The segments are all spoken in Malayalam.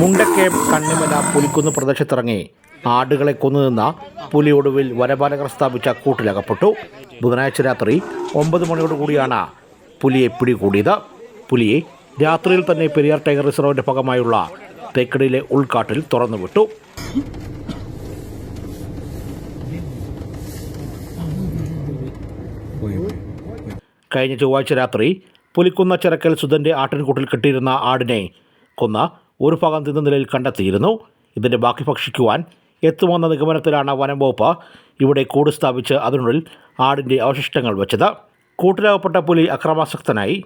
മുണ്ടക്കയം കണ്ണിമല പുലിക്കുന്ന് പ്രദേശത്തിറങ്ങി. ആടുകളെ കൊന്നുനിന്ന പുലിയൊടുവിൽ വനപാലകർ സ്ഥാപിച്ച കൂട്ടിലകപ്പെട്ടു. ബുധനാഴ്ച രാത്രി ഒമ്പത് മണിയോടുകൂടിയാണ് പുലിയെ പിടികൂടിയത്. പുലിയെ രാത്രിയിൽ തന്നെ പെരിയാർ ടൈഗർ റിസർവിന്റെ ഭാഗമായുള്ള തേക്കടിയിലെ ഉൾക്കാട്ടിൽ തുറന്നുവിട്ടു. കഴിഞ്ഞ ചൊവ്വാഴ്ച രാത്രി പുലിക്കുന്ന ചിറക്കൽ സുധന്റെ ആട്ടിൻകൂട്ടിൽ കിട്ടിയിരുന്ന ആടിനെ കൊന്ന ഒരു ഭാഗം തിന്ന നിലയിൽ കണ്ടെത്തിയിരുന്നു. ഇതിന്റെ ബാക്കി ഭക്ഷിക്കുവാൻ എത്തുമെന്ന നിഗമനത്തിലാണ് വനം വകുപ്പ് ഇവിടെ കൂട് സ്ഥാപിച്ച് അതിനുള്ളിൽ ആടിന്റെ അവശിഷ്ടങ്ങൾ വെച്ചത്. കൂട്ടിലകപ്പെട്ട പുലി അക്രമാസക്തനായി.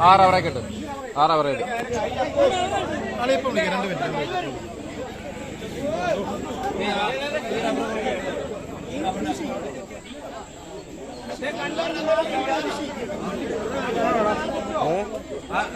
ആറവറെ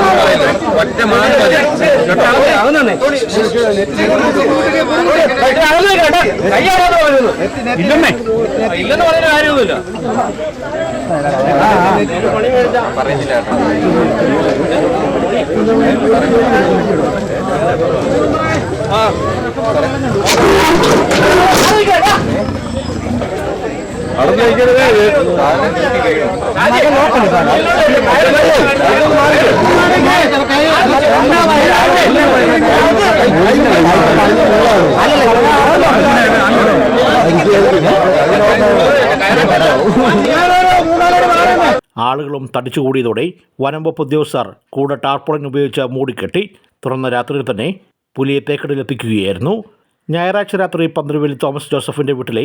ആറവറെ ഒറ്റ മാറി ഇല്ലെന്നേ ഇല്ലെന്ന് പറയുന്ന കാര്യമൊന്നുമില്ല പറയുന്നില്ല ആളുകളും തടിച്ചുകൂടിയതോടെ വനം വകുപ്പ് ഉദ്യോഗസ്ഥർ കൂടെ ടാർപോളിൻ ഉപയോഗിച്ച് മൂടിക്കെട്ടി തുറന്ന രാത്രിയിൽ തന്നെ പുലിയെ തേക്കടിലെത്തിക്കുകയായിരുന്നു ഞായറാഴ്ച രാത്രി പന്ത്രണ്ടുവേലി തോമസ് ജോസഫിന്റെ വീട്ടിലെ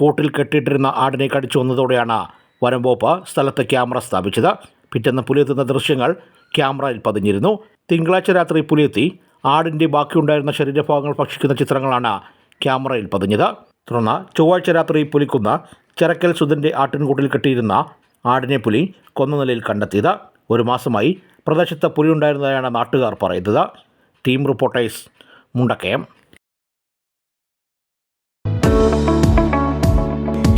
കൂട്ടിൽ കെട്ടിയിട്ടിരുന്ന ആടിനെ കടിച്ചു വന്നതോടെയാണ് വനംവകുപ്പ് സ്ഥലത്ത് ക്യാമറ സ്ഥാപിച്ചത്. പിറ്റേന്ന് പുലിയെത്തുന്ന ദൃശ്യങ്ങൾ ക്യാമറയിൽ പതിഞ്ഞിരുന്നു. തിങ്കളാഴ്ച രാത്രി പുലിയെത്തി ആടിന്റെ ബാക്കിയുണ്ടായിരുന്ന ശരീരഭാഗങ്ങൾ ഭക്ഷിക്കുന്ന ചിത്രങ്ങളാണ് ക്യാമറയിൽ പതിഞ്ഞത്. തുടർന്ന് ചൊവ്വാഴ്ച രാത്രി പുലിക്കുന്ന ചിറക്കൽ സുധന്റെ ആട്ടിൻകൂട്ടിൽ കെട്ടിയിരുന്ന ആടിനെ പുലി കൊന്ന നിലയിൽ കണ്ടെത്തിയത്. ഒരു മാസമായി പ്രദേശത്ത് പുലിയുണ്ടായിരുന്നതായാണ് നാട്ടുകാർ പറയുന്നത്. Team reporters Mundakkayam.